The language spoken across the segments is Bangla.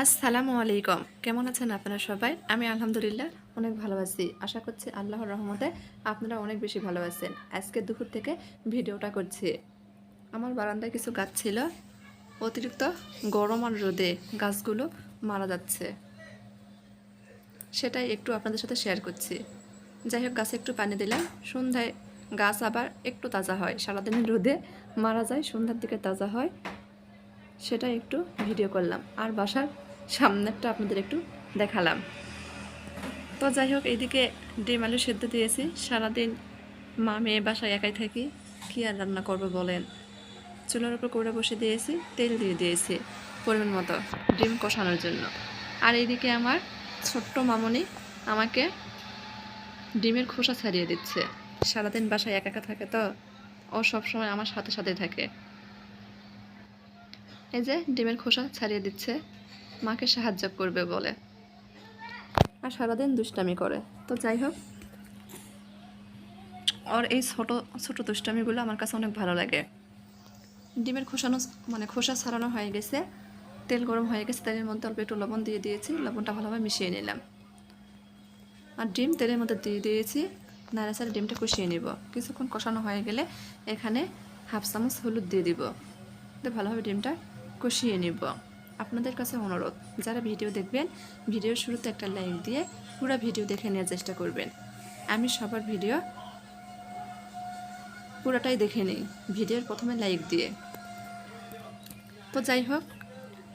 আসসালামু আলাইকুম। কেমন আছেন আপনারা সবাই? আমি আলহামদুলিল্লাহ অনেক ভালো আছি। আশা করছি আল্লাহর রহমতে আপনারা অনেক বেশি ভালো আছেন। আজকে দুপুর থেকে ভিডিওটা করছি। আমার বারান্দায় কিছু গাছ ছিল। অতিরিক্ত গরম আর রোদে গাছগুলো মারা যাচ্ছে। সেটাই একটু আপনাদের সাথে শেয়ার করছি। যাই হোক, গাছে একটু পানি দিলাম। সন্ধ্যায় গাছ আবার একটু তাজা হয়। সারাদিনের রোদে মারা যায়, সন্ধ্যার দিকে তাজা হয়। সেটা একটু ভিডিও করলাম। আর বাসার সামনেরটা আপনাদের একটু দেখালাম। তো যাই হোক, এইদিকে ডিম আলু সেদ্ধ দিয়েছি। সারাদিন মা মেয়ে বাসায় একাই থাকি, কী আর রান্না করব বলেন? চুলার উপর করে বসে দিয়েছি, তেল দিয়ে দিয়েছি পরিমাণ মতো ডিম কষানোর জন্য। আর এইদিকে আমার ছোট্ট মামনি আমাকে ডিমের খোসা ছাড়িয়ে দিচ্ছে। সারাদিন বাসায় একা একা থাকে তো, ও সবসময় আমার সাথে সাথে থাকে। এই যে ডিমের খোসা ছাড়িয়ে দিচ্ছে। মাকে সাহায্য করবে বলে। আর সারাদিন দুষ্টামি করে। তো যাই হোক। ওর এই ছোট ছোট দুষ্টামিগুলো আমার কাছে অনেক ভালো লাগে। ডিমের খোসানো মানে খোসা ছাড়ানো হয়ে গেছে। তেল গরম হয়ে গেছে, তেলের মধ্যে অল্প একটু লবণ দিয়ে দিয়েছি। লবণটা ভালোভাবে মিশিয়ে নিলাম। আর ডিম তেলের মধ্যে দিয়ে দিয়েছি। নাড়াচাড়া ডিমটা কষিয়ে নিব। কিছুক্ষণ কষানো হয়ে গেলে এখানে হাফ চামচ হলুদ দিয়ে দিব। ভালোভাবে ডিমটা কষিয়ে নিব। আপনাদের কাছে অনুরোধ, যারা ভিডিও দেখবেন, ভিডিওর শুরুতে একটা লাইক দিয়ে পুরো ভিডিও দেখে নেওয়ার চেষ্টা করবেন। আমি সবার ভিডিও পুরোটাই দেখে নিই, ভিডিওর প্রথমে লাইক দিয়ে। তো যাই হোক,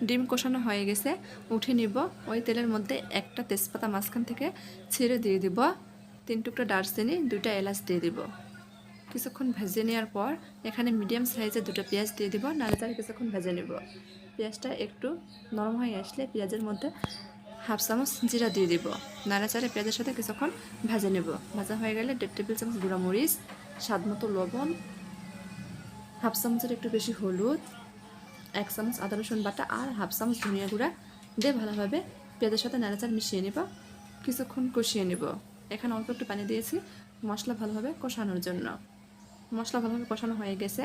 ডিম কষানো হয়ে গেছে, উঠে নিব। ওই তেলের মধ্যে একটা তেজপাতা মাঝখান থেকে ছেড়ে দিয়ে দিব। তিন টুকরো দারচিনি, দুইটা এলাচ দিয়ে দিব। কিছুক্ষণ ভেজে নেওয়ার পর এখানে মিডিয়াম সাইজের দুটো পেঁয়াজ দিয়ে দিব নাড়াচাড়া কিছুক্ষণ ভেজে নেব। পেঁয়াজটা একটু নরম হয়ে আসলে পেঁয়াজের মধ্যে হাফ চামচ জিরা দিয়ে দিব নাড়াচাড়া পেঁয়াজের সাথে কিছুক্ষণ ভেজে নেব। ভাজা হয়ে গেলে দেড় টেবিল চামচ গুঁড়া মরিচ, স্বাদ মতো লবণ হাফ চামচের একটু বেশি হলুদ, এক চামচ আদা রসুন বাটা আর হাফ চামচ ধনিয়া গুঁড়া দিয়ে ভালোভাবে পেঁয়াজের সাথে নাড়াচাড় মিশিয়ে নেব, কিছুক্ষণ কষিয়ে নেব। এখানে অল্প একটু পানি দিয়েছি, মশলা ভালোভাবে কষানোর জন্য। মশলা ভালোভাবে কষানো হয়ে গেছে।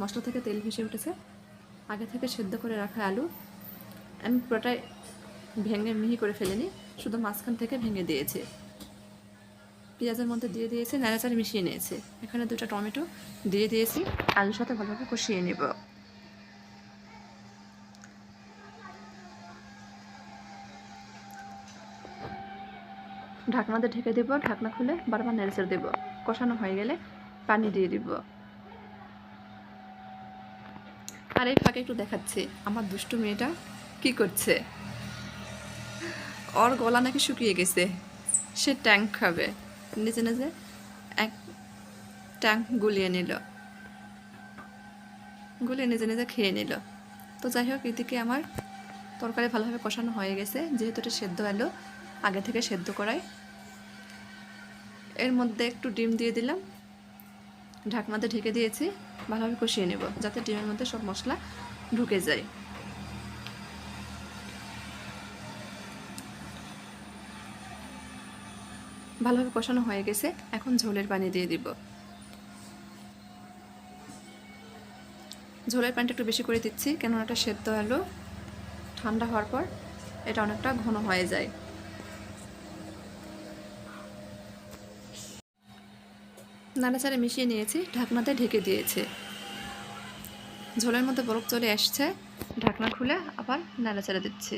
মশলা থেকে তেল ভেসে উঠেছে। আগে থেকে সেদ্ধ করে রাখা আলু। আমি পুরোটাই ভেঙে মিহি করে ফেলিনি, শুধু মাঝখান থেকে ভেঙে দিয়েছি। পেঁয়াজের মধ্যে দিয়ে দিয়েছি, নাড়াচাড়ি মিশিয়ে নিয়েছি। এখানে দুটো টমেটো দিয়ে দিয়েছি। আলুর সাথে ভালোভাবে কষিয়ে নেব। ঢাকনা দিয়ে ঢেকে দেবো। ঢাকনা খুলে বারবার নেড়েচেড়ে দেবো। কষানো হয়ে গেলে পানি দিয়ে দিব। আর এই ফাঁকে একটু দেখাচ্ছি। আমার দুষ্টু মেয়েটা কি করছে? ওর গলা নাকি শুকিয়ে গেছে। সে ট্যাঙ্ক খাবে। নিজে নিজে এক ট্যাঙ্ক গুলিয়ে নিল। গুলিয়ে নিজে নিজে খেয়ে নিল। তো যাই হোক, এদিকে আমার তরকারি ভালোভাবে কষানো হয়ে গেছে। যেহেতু এটা সেদ্ধ এলো আগে থেকে সেদ্ধ করাই। এর মধ্যে একটু ডিম দিয়ে দিলাম। ঢাকনাতে ঢেকে দিয়েছি, ভালোভাবে কষিয়ে নেব, যাতে ডিমের মধ্যে সব মশলা ঢুকে যায়। ভালোভাবে কষানো হয়ে গেছে, এখন ঝোলের পানি দিয়ে দিব। ঝোলের পানিটা একটু বেশি করে দিচ্ছি, কেননা এটা সেদ্ধ আলু, ঠান্ডা হওয়ার পর এটা অনেকটা ঘন হয়ে যায়। নাড়াচাড়া মিশিয়ে নিয়েছি ঢাকনাতে ঢেকে দিয়েছে। ঝোলের মধ্যে বরফ চলে আসছে ঢাকনা খুলে আবার নাড়াচাড়া দিচ্ছি।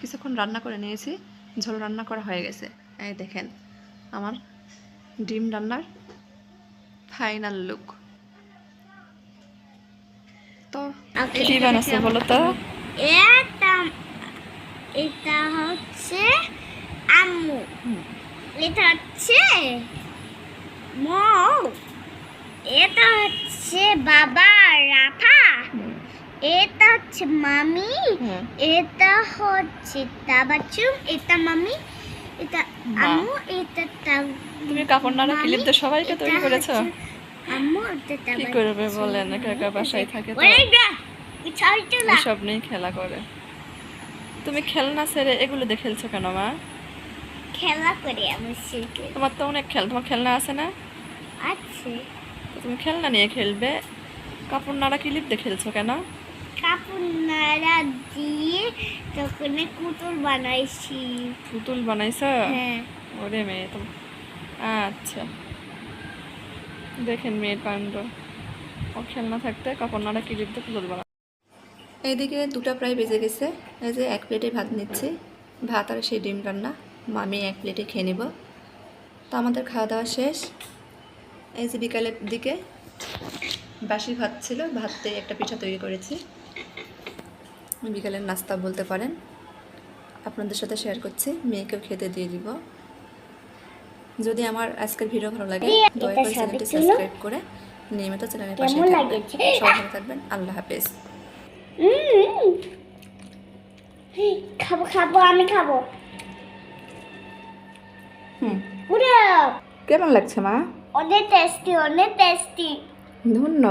কিছুক্ষণ রান্না করে নিয়েছি ঝোল রান্না করা হয়ে গেছে। এই দেখেন আমার ডিম রান্নার ফাইনাল লুক। তো Okay. কি বানাচ্ছে বলো তো এটা হচ্ছে আম্মু। এটা হচ্ছে মৌ এটা হচ্ছে বাবা রাফা এটা হচ্ছে মামি এটা হচ্ছে তাবাচুম এটা মামি এটা মা। আম্মু এটা তা তুমি কাপড় নাড়া ক্লিপ দিয়ে সবাইকে তৈরি করেছ। আম্মু এটা কি করবে বলেন একা বাসায় থাকে তো? ছাড়তো নিয়ে খেলা করে। তুমি খেলনা ছেড়ে এগুলো দিয়ে খেলছো কেন মা? খেলা করি আমার তোমার তো অনেক খেল তোমার খেলনা আছে না? আছে। তো তুমি খেলনা নিয়ে খেলবে। কাপড় নাড়া ক্লিপ দিয়ে খেলছো কেন? কাপড় নাড়া দিয়ে তখন কুতুর বানাইছি। পুতুল বানাইছ? হ্যাঁ। ওরে মেয়ে তো আচ্ছা। দেখেন মেয়ের কাণ্ড। ও খেলনা থাকতে কাপড় নাড়া কিলিপ দিয়ে পুতুল বানা এইদিকে দুটা প্রায় বেজে গেছে। এই যে এক প্লেটে ভাত নিচ্ছি। ভাত আর সেই ডিম রান্না। মামি এক প্লেটে খেয়ে নেব। তো আমাদের খাওয়া দাওয়া শেষ। এই যে বিকালের দিকে বাসি ভাত ছিল ভাত একটা পিঠা তৈরি করেছি। বিকালের নাস্তা বলতে পারেন। আপনাদের সাথে শেয়ার করছি মেয়েকেও খেতে দিয়ে দিব। যদি আমার আজকের ভিডিও ভালো লাগে দয়া করে চ্যানেলটি সাবস্ক্রাইব করে নিয়মিত চ্যানেলের পাশে সবাই ভালো থাকবেন। আল্লাহ হাফেজ। খাব খাব আমি খাব। হুম। কেমন লাগছে মা? অনেক টেস্টি অনেক টেস্টি ধন্যবাদ